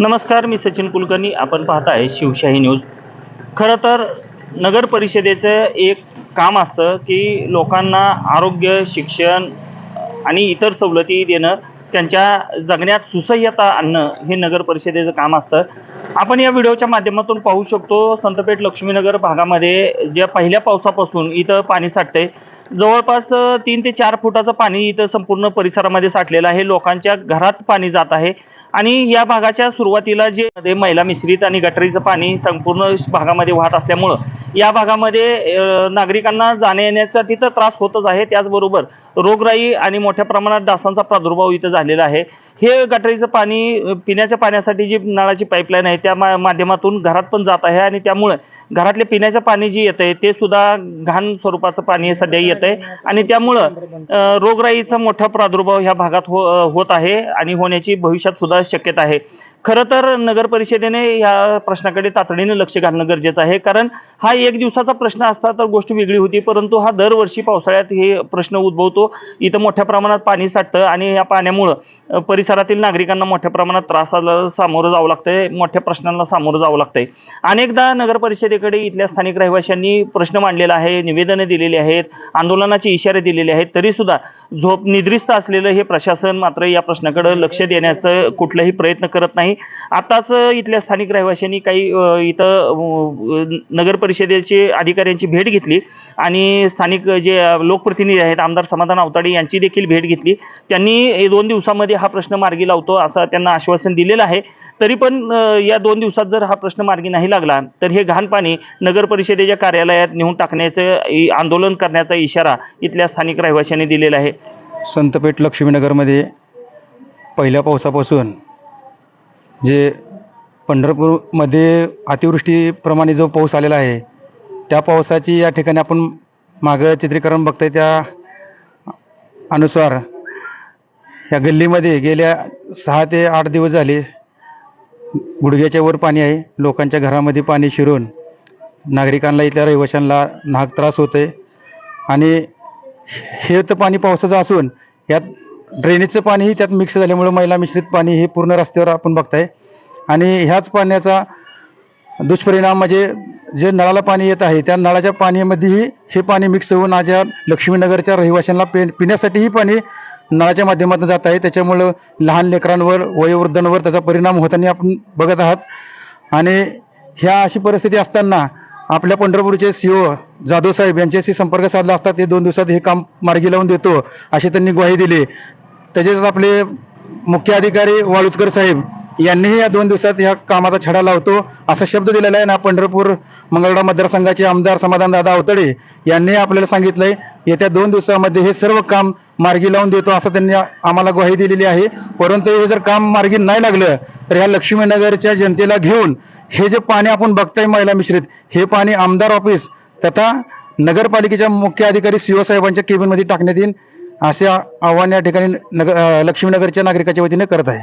नमस्कार मी सचिन कुलकर्णी. आपण पाहताय शिवशाही न्यूज. खरं तर नगर परिषदेचं एक काम असतं की लोकांना आरोग्य शिक्षण आणि इतर सवलती देणं त्यांच्या जगण्यात सुसह्यता आणणं हे नगर परिषदेचं काम असतं. आपण या व्हिडिओच्या माध्यमातून पाहू शकतो संतपेठ लक्ष्मीनगर भागामध्ये ज्या पहिल्या पावसापासून इथं पाणी साठते जवळपास तीन ते चार फुटाचं पाणी इथं संपूर्ण परिसरामध्ये साठलेलं आहे. लोकांच्या घरात पाणी जात आहे. आणि या भागाच्या सुरुवातीला जे महिला मैला मिश्रित आणि गटरीचं पाणी संपूर्ण भागामध्ये वाहत असल्यामुळं या भागामध्ये नागरिकांना जाण्या येण्यासाठी तर त्रास होतच आहे. त्याचबरोबर रोगराई आणि मोठ्या प्रमाणात डासांचा प्रादुर्भाव इथं झालेला आहे. हे गटरीचं पाणी पिण्याच्या पाण्यासाठी जी नळाची पाईपलाईन आहे त्या मा माध्यमातून घरात पण जात आहे. आणि त्यामुळे घरातले पिण्याचं पाणी जे येतं आहे ते सुद्धा घाण स्वरूपाचं पाणी सध्या येत आहे आणि त्यामुळं रोगराईचा मोठा प्रादुर्भाव ह्या भागात हो होत आहे आणि होण्याची भविष्यात सुद्धा शक्यता आहे. खरं तर नगर परिषदेने या प्रश्नाकडे तातडीने लक्ष घालणं गरजेचं आहे. कारण हा एक दिवसाचा प्रश्न असता तर गोष्ट वेगळी होती. परंतु हा दरवर्षी पावसाळ्यात हे प्रश्न उद्भवतो. इथं मोठ्या प्रमाणात पाणी साठतं आणि या पाण्यामुळं परिसरातील नागरिकांना मोठ्या प्रमाणात त्रासाला सामोरं जावं लागतंय. मोठ्या प्रश्नांना सामोरं जावं लागतंय. अनेकदा नगर परिषदेकडे इथल्या स्थानिक रहिवाशांनी प्रश्न मांडलेला आहे निवेदनं दिलेली आहेत. आंदोलनाचे इशारे दिलेले आहेत तरी सुद्धा झोप निद्रिस्त असलेलं हे प्रशासन मात्र या प्रश्नाकडे लक्ष देण्याचं कुठलाही प्रयत्न करत नाही. आताच इथल्या स्थानिक रहिवाशांनी काही इथं अ, नगर परिषदेचे अधिकाऱ्यांची भेट घेतली आणि स्थानिक जे लोकप्रतिनिधी आहेत आमदार समाधान अवताडे यांची देखील भेट घेतली. त्यांनी दोन दिवसामध्ये हा प्रश्न मार्गी लावतो असं त्यांना आश्वासन दिलेलं आहे. तरी पण या दोन दिवसात जर हा प्रश्न मार्गी नाही लागला तर हे घाण पाणी नगर परिषदेच्या कार्यालयात नेऊन टाकण्याचं आंदोलन करण्याचा इशारा इथल्या स्थानिक रहिवाशांनी दिलेला आहे. संतपेठ लक्ष्मीनगरमध्ये पहिल्या पावसापासून जे पंढरपूरमध्ये अतिवृष्टीप्रमाणे जो पाऊस आलेला आहे त्या पावसाची या ठिकाणी आपण मागं चित्रीकरण बघताय त्या अनुसार या गल्लीमध्ये गेल्या सहा ते आठ दिवस झाले गुडघ्याच्या वर पाणी आहे लोकांच्या घरामध्ये पाणी शिरून नागरिकांना इथल्या रहिवाशांना नाहक त्रास होतो आहे आणि हे तर पाणी पावसाचं असून यात ड्रेनेजचं पाणीही त्यात मिक्स झाल्यामुळं मैला मिश्रित पाणी हे पूर्ण रस्त्यावर आपण बघताय. आणि ह्याच पाण्याचा दुष्परिणाम म्हणजे जे नळाला पाणी येत आहे त्या नळाच्या पाण्यामध्येही हे पाणी मिक्स होऊन आज या लक्ष्मीनगरच्या रहिवाशांना पे पिण्यासाठीही पाणी नळाच्या माध्यमातून जात आहे. त्याच्यामुळं लहान लेकरांवर वयोवृद्धांवर त्याचा परिणाम होताना आपण बघत आहात. आणि ह्या अशी परिस्थिती असताना आपल्या पंढरपूरचे सी ओ जाधव साहेब यांच्याशी संपर्क साधला असता ते दोन दिवसात हे काम मार्गी लावून देतो अशी त्यांनी ग्वाही दिली. त्याच्यात आपले मुख्य अधिकारी साहेब यांनीही या दोन दिवसात या कामाचा छडा लावतो. असा शब्द दिलेला आहे ना पंढरपूर मंगळवेढा मतदारसंघाचे आमदार समाधानदादा अवतडे यांनी आपल्याला सांगितलंय येत्या दोन दिवसामध्ये हे सर्व काम मार्गी लावून देतो असं त्यांनी आम्हाला ग्वाही दिलेली आहे. परंतु हे जर काम मार्गी नाही लागलं तर ह्या लक्ष्मीनगरच्या जनतेला घेऊन हे जे पाणी आपण बघताय महिला मिश्रित हे पाणी आमदार ऑफिस तथा नगरपालिकेच्या मुख्य अधिकारी सीओ साहेबांच्या केबिनमध्ये टाकण्यात येईल असे आव्हान या ठिकाणी नगर लक्ष्मीनगरच्या नागरिकाच्या वतीने करत आहे.